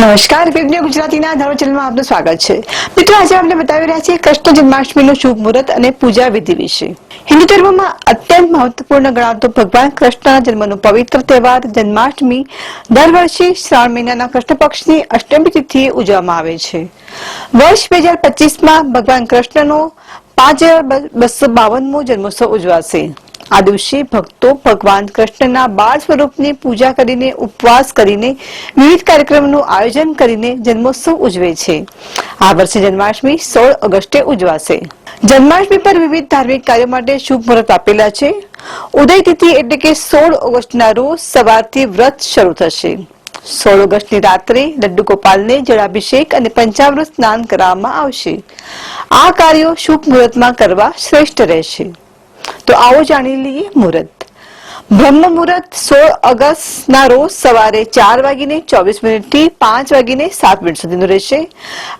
નમસ્કાર વિજ્ઞ ગુજરાતીના ધર્મ ચેનલમાં આપનું સ્વાગત છે. મિત્રો, આજે આપણે બતાવી રહ્યા છીએ કૃષ્ણ જન્માષ્ટમીનું શુભ મુહૂર્ત અને પૂજા વિધિ વિશે. હિન્દુ ધર્મમાં અત્યંત મહત્વપૂર્ણ ગણાતો ભગવાન કૃષ્ણના જન્મનો પવિત્ર તહેવાર જન્માષ્ટમી દર વર્ષે શ્રાવણ મહિનાના કૃષ્ણ પક્ષની અષ્ટમી તિથિએ ઉજવવામાં આવે છે. વર્ષ બે હજાર પચીસમાં ભગવાન કૃષ્ણનો પાંચ હજાર બસો બાવનમો જન્મોત્સવ ઉજવાશે. આ દિવસે ભક્તો ભગવાન કૃષ્ણના બાળ સ્વરૂપની પૂજા કરીને, ઉપવાસ કરીને, વિવિધ કાર્યક્રમનું આયોજન કરીને જન્મોત્સવ ઉજવે છે. આ વર્ષે જન્માષ્ટમી સોળ ઓગસ્ટે ઉજવાશે. જન્માષ્ટમી પર વિવિધ ધાર્મિક કાર્યો માટે શુભ મુહૂર્ત આપેલા છે. ઉદય તિથિ એટલે કે સોળ ઓગસ્ટના રોજ સવારથી વ્રત શરૂ થશે. સોળ ઓગસ્ટની રાત્રે લડ્ડુ ગોપાલને જળાભિષેક અને પંચામૃત સ્નાન કરવામાં આવશે. આ કાર્યો શુભ મુહૂર્તમાં કરવા શ્રેષ્ઠ રહેશે. તો આવો જાણી લઈએ મુહૂર્ત. બ્રહ્મ મુહૂર્ત સોળ ઓગસ્ટ ના રોજ સવારે ચાર વાગીને ચોવીસ મિનિટથી પાંચ વાગીને સાત મિનિટ સુધીનો રહેશે.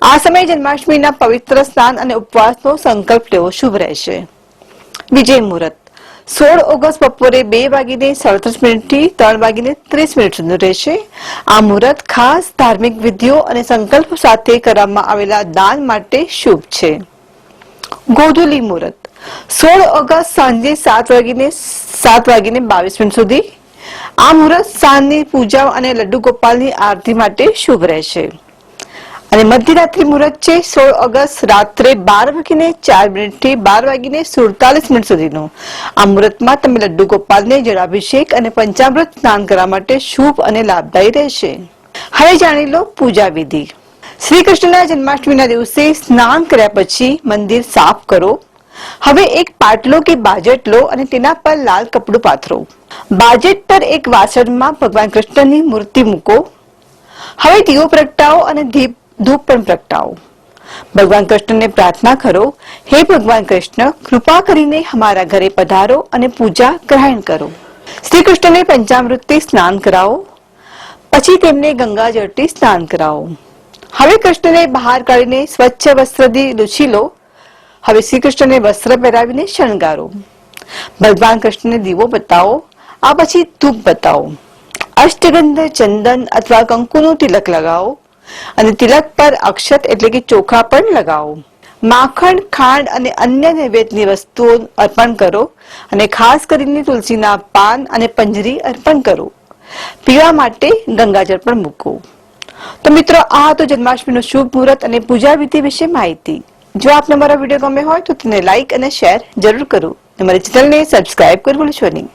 આ સમયે જન્માષ્ટમીના પવિત્ર સ્નાન અને ઉપવાસનો સંકલ્પ લેવો શુભ રહેશે. વિજય મુહૂર્ત. સોળ ઓગસ્ટ બપોરે બે વાગીને સાડત્રીસ મિનિટથી ત્રણ વાગીને ત્રીસ મિનિટ સુધી રહેશે. આ મુહૂર્ત ખાસ ધાર્મિક વિધિઓ અને સંકલ્પ સાથે કરવામાં આવેલા દાન માટે શુભ છે. ગોધુલી મુહૂર્ત. સોળ ઓગસ્ટ સાંજે સાત વાગીને સાત વાગીને બાવીસ મિનિટ સુધી. આ મુહૂર્ત સાંજની પૂજા અને લડ્ડુ ગોપાલની આરતી માટે શુભ રહેશે. અને મધ્યરાત્રિ મુહૂર્ત છે સોળ ઓગસ્ટ રાત્રે બાર વાગીને ચાર મિનિટથી બાર વાગીને સુડતાલીસ મિનિટ સુધીનું. આ મુહૂર્તમાં તમે લડ્ડુ ગોપાલને જળાભિષેક અને પંચામૃત સ્નાન કરવા માટે શુભ અને લાભદાયી રહેશે. હવે જાણી લો પૂજા વિધિ. શ્રી કૃષ્ણના જન્માષ્ટમીના દિવસે સ્નાન કર્યા પછી મંદિર સાફ કરો. હવે એક પાટલો કે બાજટ લો અને તેના પર લાલ કપડું પાથરો. બાજટ પર એક વાસણમાં ભગવાન કૃષ્ણની મૂર્તિ મૂકો. હવે દીવો પ્રગટાવો અને દીપ ધૂપ પણ પ્રગટાવો. ભગવાન કૃષ્ણને પ્રાર્થના કરો, હે ભગવાન કૃષ્ણ, કૃપા કરીને અમારા ઘરે પધારો અને પૂજા ગ્રહણ કરો. શ્રી કૃષ્ણને પંચામૃતથી સ્નાન કરાવો. પછી તેમને ગંગાજળથી સ્નાન કરાવો. હવે કૃષ્ણને બહાર કાઢીને સ્વચ્છ વસ્ત્રથી લૂછી લો. હવે શ્રી કૃષ્ણને વસ્ત્ર પહેરાવીને શણગારો. ભગવાન કૃષ્ણને દીવો બતાવો, આ પછી ધૂપ બતાવો. અષ્ટગંધ, ચંદન અથવા કંકુનું તિલક લગાવો અને તિલક પર અક્ષત એટલે કે ચોખા પણ લગાવો. માખણ, ખાંડ અને અન્ય નૈવેદ્યની વસ્તુઓ અર્પણ કરો અને ખાસ કરીને તુલસીના પાન અને પંજરી અર્પણ કરો. પીવા માટે ગંગાજળ પણ મૂકો. તો મિત્રો, આ હતો જન્માષ્ટમીનું શુભ મુહૂર્ત અને પૂજા વિધિ વિશે માહિતી. જો આપને મારા વીડિયો ગમે હોય તો તેને લાઈક અને શેર જરૂર કરો. અને મારી ચેનલને સબસ્ક્રાઇબ કરવું ભૂલશો નહીં.